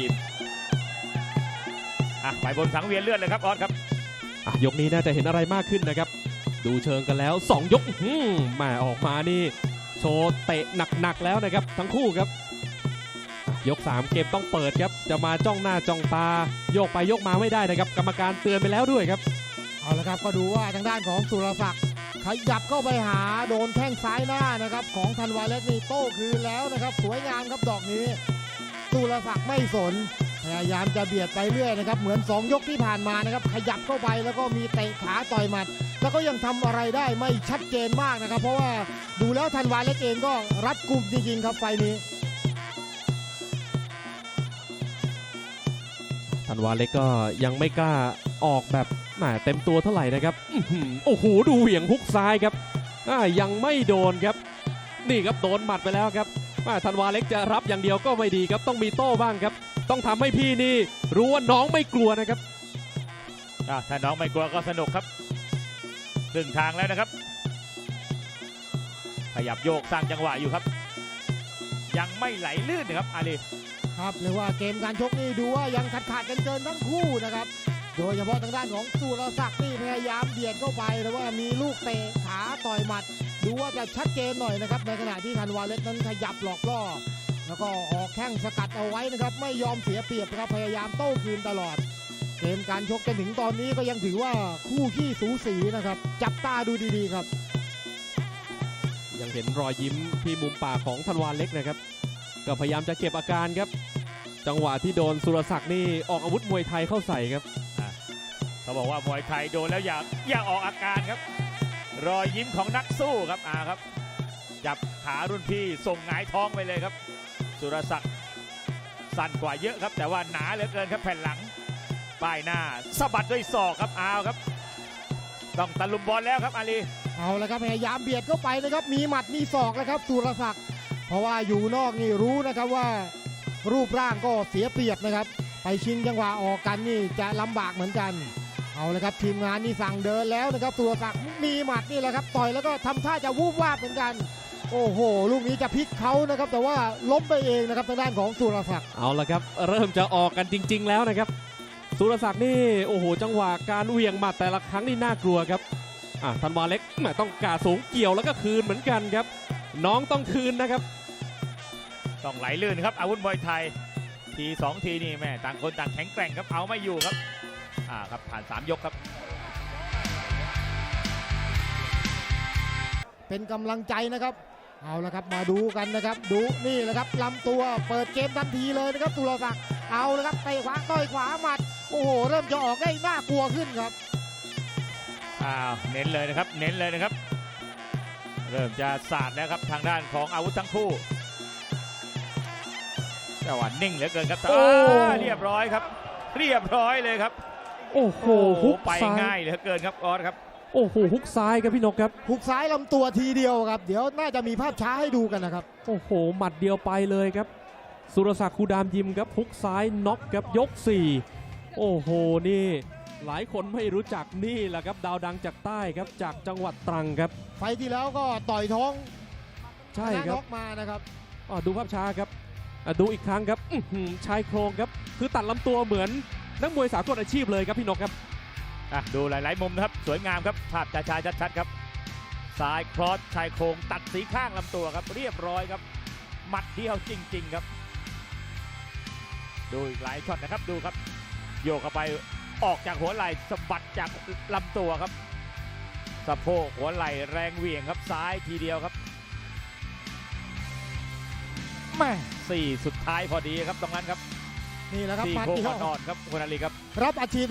ยิมอะไปบนสังเวียนเลือดเลยครับออสครับอะยกนี้น่าจะเห็นอะไรมากขึ้นนะครับ ดูเชิงกันแล้ว 2 ยกอื้อหือแหมาออกมานี่ โชว์เตะหนักๆแล้วนะครับ ทั้งคู่ครับอะยก 3 เกมต้องเปิดครับ จะมาจ้องหน้าจ้องตา โยกไปโยกมาไม่ได้นะครับ กรรมการเตือนไปแล้วด้วยครับ เอาละครับก็ดูว่าทางด้านของสุรศักดิ์ขยับเข้าไปหาโดนแข้งซ้ายหน้านะครับ ของธันวาเล็กนี่โต้คืนแล้วนะครับ สวยงามครับดอกนี้ สุรศักดิ์ไม่สน พยายามจะเบียดไปเรื่อยนะครับ เหมือน 2 ยกที่ผ่านมานะครับ ขยับเข้าไปแล้วก็มีเตะขาต่อยหมัด แล้วก็ยังทำอะไรได้ไม่ชัดเจนมากนะครับ เพราะว่าดูแล้วธันวาเล็กเองก็รัดกุมจริงๆครับไฟล์นี้ธันวาเล็กก็ยังไม่กล้าออกแบบแหมเต็มตัวเท่าไหร่นะครับโอ้โหดูเหวี่ยงฮุกซ้ายครับยังไม่โดนครับ นี่ครับโดนหมัดไปแล้วครับ ธันวาเล็กจะรับอย่างเดียวก็ไม่ดีครับ ต้องมีโต้บ้างครับ ต้องทำให้พี่นี่รู้ว่าน้องไม่กลัวนะครับอะถ้าน้องไม่กลัวก็สนุกครับครึ่งทางแล้วนะครับ ขยับโยกสร้างจังหวะอยู่ครับ ยังไม่ไหลลื่นนะครับอาลีครับเรียกว่าเกมการชกนี่ดูว่ายังขาดขาดกันเกินทั้งคู่นะครับ โดยเฉพาะทางด้านของสุรศักดิ์นี่พยายามเบียดเข้าไปแต่ว่ามีลูกเตะขาต่อยหมัด ดูว่าจะชัดเจนหน่อยนะครับ ในขณะที่ธันวาเล็กนั้นขยับหลอกล่อ แล้วก็ออกแข้งสกัดเอาไว้นะครับ ไม่ยอมเสียเปรียบนะครับพยายามโต้คืนตลอดเกมการชกจนถึงตอนนี้ก็ยังถือว่าคู่ขี้สูสีนะครับ จับตาดูดีๆครับ ยังเห็นรอยยิ้มที่มุมปากของธันวาเล็กนะครับ ก็พยายามจะเก็บอาการครับ จังหวะที่โดนสุรศักดิ์นี่ออกอาวุธมวยไทยเข้าใส่ครับ เขาบอกว่ามวยไทยโดนแล้วอย่าอย่าออกอาการครับ รอยยิ้มของนักสู้ครับอาครับ จับขารุ่นพี่ส่งหงายท้องไปเลยครับ สุรศักดิ์สั้นกว่าเยอะครับ แต่ว่าหนาเหลือเกินครับแผ่นหลังป้ายหน้าสะบัดด้วยศอกครับอาครับ ต้องตะลุมบอลแล้วครับอาลีเอาละครับพยายามเบียดเข้าไปนะครับ มีหมัดมีศอกแล้วครับ สุรศักดิ์เพราะว่าอยู่นอกนี่รู้นะครับว่า รูปร่างก็เสียเปรียบนะครับ ไปชิงจังหวะออกกันนี่จะลำบากเหมือนกัน เอาละครับทีมงานนี่สั่งเดินแล้วนะครับสุรศักดิ์มีหมัดนี่แหละครับต่อยแล้วก็ทำท่าจะวูบวาบเหมือนกัน โอ้โห ลูกนี้จะพลิกเขานะครับ แต่ว่าล้มไปเองนะครับทางด้านของสุรศักดิ์เอาละครับ เริ่มจะออกกันจริง ๆ แล้วนะครับ สุรศักดิ์นี่โอ้โห จังหวะการเหวี่ยงหมัดแต่ละครั้งนี่น่ากลัวครับอะธันวาเล็กแหมต้องกาดสูงเกี่ยวแล้วก็คืนเหมือนกันครับ น้องต้องคืนนะครับ ต้องไหลลื่นครับอาวุธมวยไทยทีสองทีนี่แม่ต่างคนต่างแข็งแกร่งครับเอาไม่อยู่ครับ อ่าครับผ่านสามยกครับ เป็นกำลังใจนะครับ เอาละครับมาดูกันนะครับ ดูนี่แหละครับลำตัวเปิดเกมทันทีเลยนะครับสุรศักดิ์เอาละครับเตะขวาต่อยขวาหมัดโอ้โหเริ่มจะออกได้น่ากลัวขึ้นครับ อ้าวเน้นเลยนะครับ เน้นเลยนะครับ เริ่มจะสาดแล้วครับทางด้านของอาวุธทั้งคู่แต่ว่านิ่งเหลือเกินครับโอ้ อ่าเรียบร้อยครับ เรียบร้อยเลยครับ โอ้โหโอ้โหฮุกไปซ้ายง่ายเหลือเกินครับออสครับโอ้โหฮุกซ้ายครับพี่นกครับหุกซ้ายลำตัวทีเดียวครับ เดี๋ยวน่าจะมีภาพช้าให้ดูกันนะครับโอ้โห หมัดเดียวไปเลยครับ สุรศักดิ์คูดามยิมครับฮุกซ้ายน็อกครับยก 4 โอ้โหนี่ หลายคนไม่รู้จักนี่แหละครับ ดาวดังจากใต้ครับจากจังหวัดตรังครับ ไฟล์ที่แล้วก็ต่อยท้องใช่ชนะครัน็บอกมานะครับอะดูภาพช้าครับอะดูอีกครั้งครับอื้อหือชายโครงครับ คือตัดลำตัวเหมือน นักมวยสากลอาชีพเลยครับพี่นกครับอะดูหลาย ๆ มุมนะครับ สวยงามครับภาพช้าๆชัดๆครับซ้ายครอสชายโครงตัดสีข้างลำตัวครับ เรียบร้อยครับหมัดเดียวจริง ๆ ครับ ดูอีกหลายช็อตนะครับดูครับ โยกเข้าไปออกจากหัวไหล่สะบัดจากลำตัวครับสะโพกหัวไหล่แรงเหวี่ยงครับซ้ายทีเดียวครับแม่สี่สุดท้ายพอดีครับตรงนั้นครับ นี่แหละครับสี่หมัดโค้งเดียวอ่อนๆครับคุณอาลีครับ รับอาชีพ